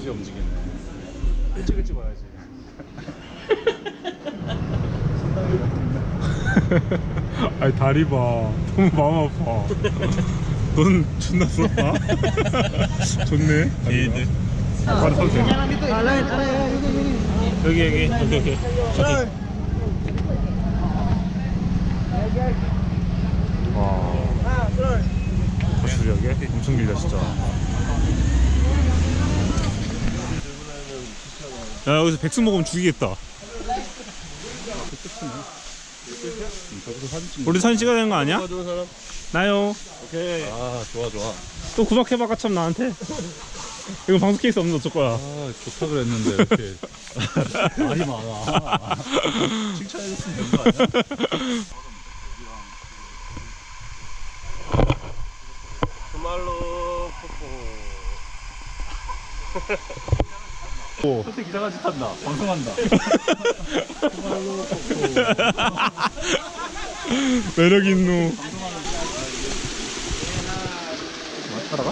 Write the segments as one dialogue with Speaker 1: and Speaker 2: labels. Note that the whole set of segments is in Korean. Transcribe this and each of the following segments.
Speaker 1: 예쁘게 움직이네. 일찍 일찍 와야지. 아니 다리 봐. 너무 마음 아파. 넌 존나 부럽다. 좋네. 얘들. 바로 서도 돼. 여기 여기 오케이 오케이. 저기. 와. 거수력에 엄청 길다 진짜. 야 여기서 백숙 먹으면 죽이겠다. 우리 사진 찍어야 되는 거 아니야?
Speaker 2: 사람?
Speaker 1: 나요.
Speaker 2: 오케이. 아 좋아 좋아.
Speaker 1: 또 구박해봐 참 나한테. 이거 방송 케이스 없는 어쩔 거야.
Speaker 2: 아 좋다 그랬는데 이렇게 말이 많아. 칭찬해줬으면 되는 거 아니야?
Speaker 3: 주말로 뽀뽀.
Speaker 2: 선택 이상한 짓 한다. 방송한다.
Speaker 1: 매력 있노.
Speaker 2: 따라가?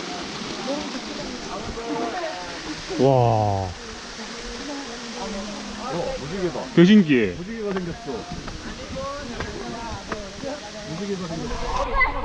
Speaker 1: 와.
Speaker 2: 어 무지개다.
Speaker 1: 개 신기해.
Speaker 2: 무지개가 생겼어. 무지개가 생겼어.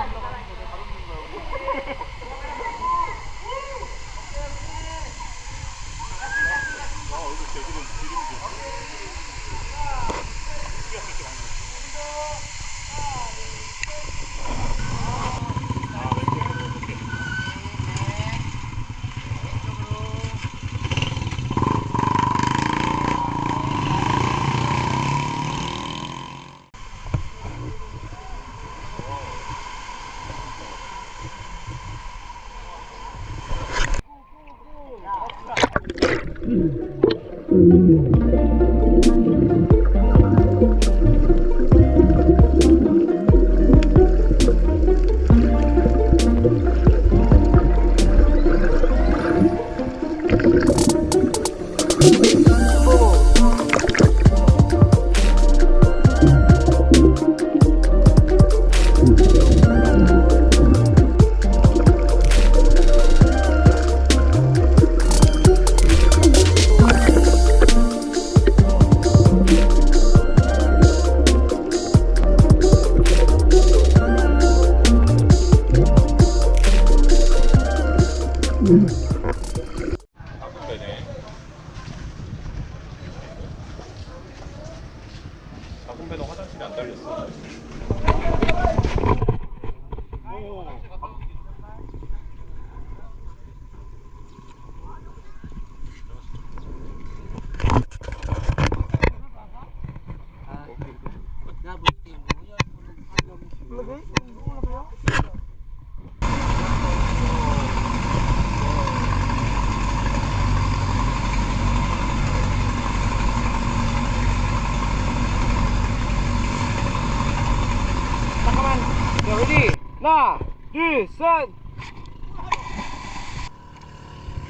Speaker 1: Yeah, son!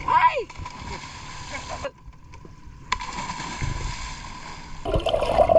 Speaker 1: Ay!
Speaker 3: Ay!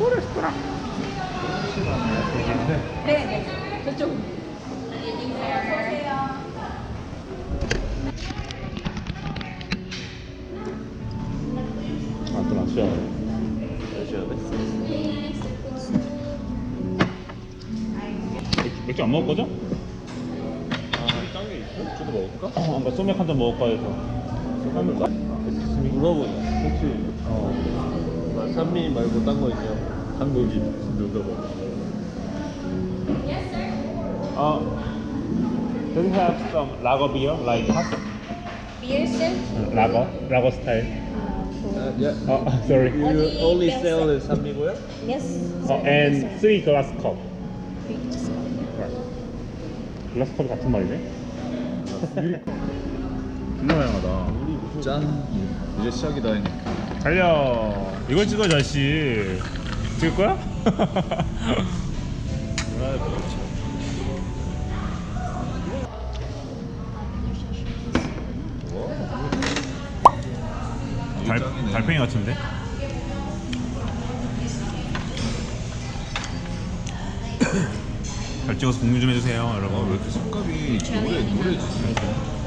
Speaker 3: 또 레스토랑. 네, 네. 저쪽. 맥주
Speaker 1: 안 먹을 거죠?
Speaker 2: 아, 짠게 있어? 저도 먹을까?
Speaker 1: 어, 뭔가 소맥 한 잔 먹을까 해서.
Speaker 2: 물어보자. 혹시 어, 뭐, 산미 말고 딴 거 있냐고. 한국인 물어봐.
Speaker 1: Uh, do you have some lager beer like hot?
Speaker 4: Beer sir?
Speaker 1: Lager, lager style.
Speaker 2: 아, 야,
Speaker 1: Oh, sorry.
Speaker 2: you
Speaker 4: Only
Speaker 2: only
Speaker 4: Belsen.
Speaker 2: sell 산미고요?
Speaker 4: Yes.
Speaker 1: Oh, and three glass cup. 글라스 컵이 같은 말이네. 존나 다양하다.
Speaker 2: 짠. 이제 시작이다.
Speaker 1: 달려. 이걸 찍어 자식. 찍을 거야? 달, 달팽이 같은데? 잘 찍어서 공유 좀 해주세요, 여러분.
Speaker 2: 왜 이렇게 색깔이 노래 노래 조명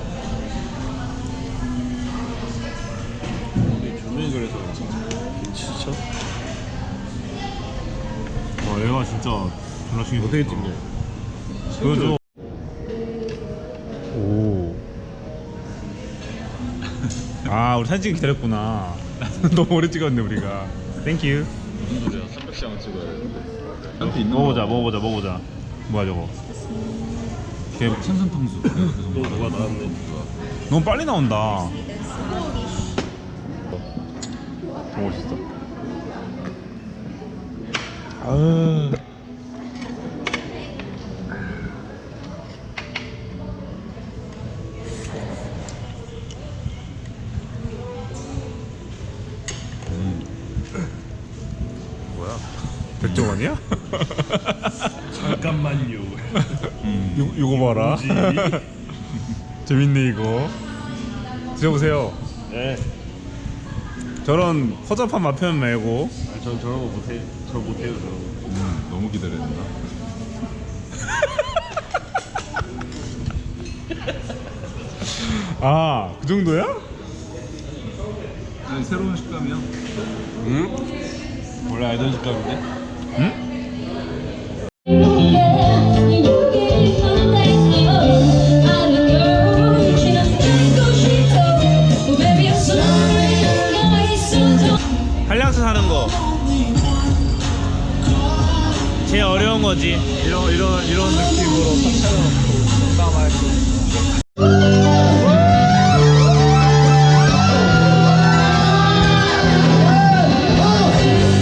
Speaker 1: 와, 진짜 존나 신기
Speaker 2: 어떻게 찍냐?
Speaker 1: 보여줘. 오. 아, 우리 사진 찍기 기다렸구나. 너무 오래 찍었네, 우리가. 땡큐.
Speaker 2: 무슨 소리야? 300장 찍어야 되는데. 한테 있는
Speaker 1: 먹어보자, 먹어보자, 먹어보자. 뭐야, 저거. 걔
Speaker 2: 생선탕수. 또 뭐가 나왔네.
Speaker 1: 너무 빨리 나온다. 더 멋있어. 아. 뭐야? 백종원이야?
Speaker 2: 잠깐만요.
Speaker 1: 요, 요거 봐라. 재밌네 이거. 드셔보세요.
Speaker 2: 네.
Speaker 1: 저런 허접한 맛표현 말고
Speaker 2: 아, 전 저런 거 못해. 저 못해요, 저런 거.
Speaker 5: 음, 너무 기다렸나?
Speaker 1: 아 그 정도야?
Speaker 5: 아니, 새로운 식감이야?
Speaker 2: 원래 알던 식감인데?
Speaker 1: 응? 하는 거. 제일 어려운 거지.
Speaker 2: 이런 이런 이런 느낌으로 딱 차려놓고 싸움할 때.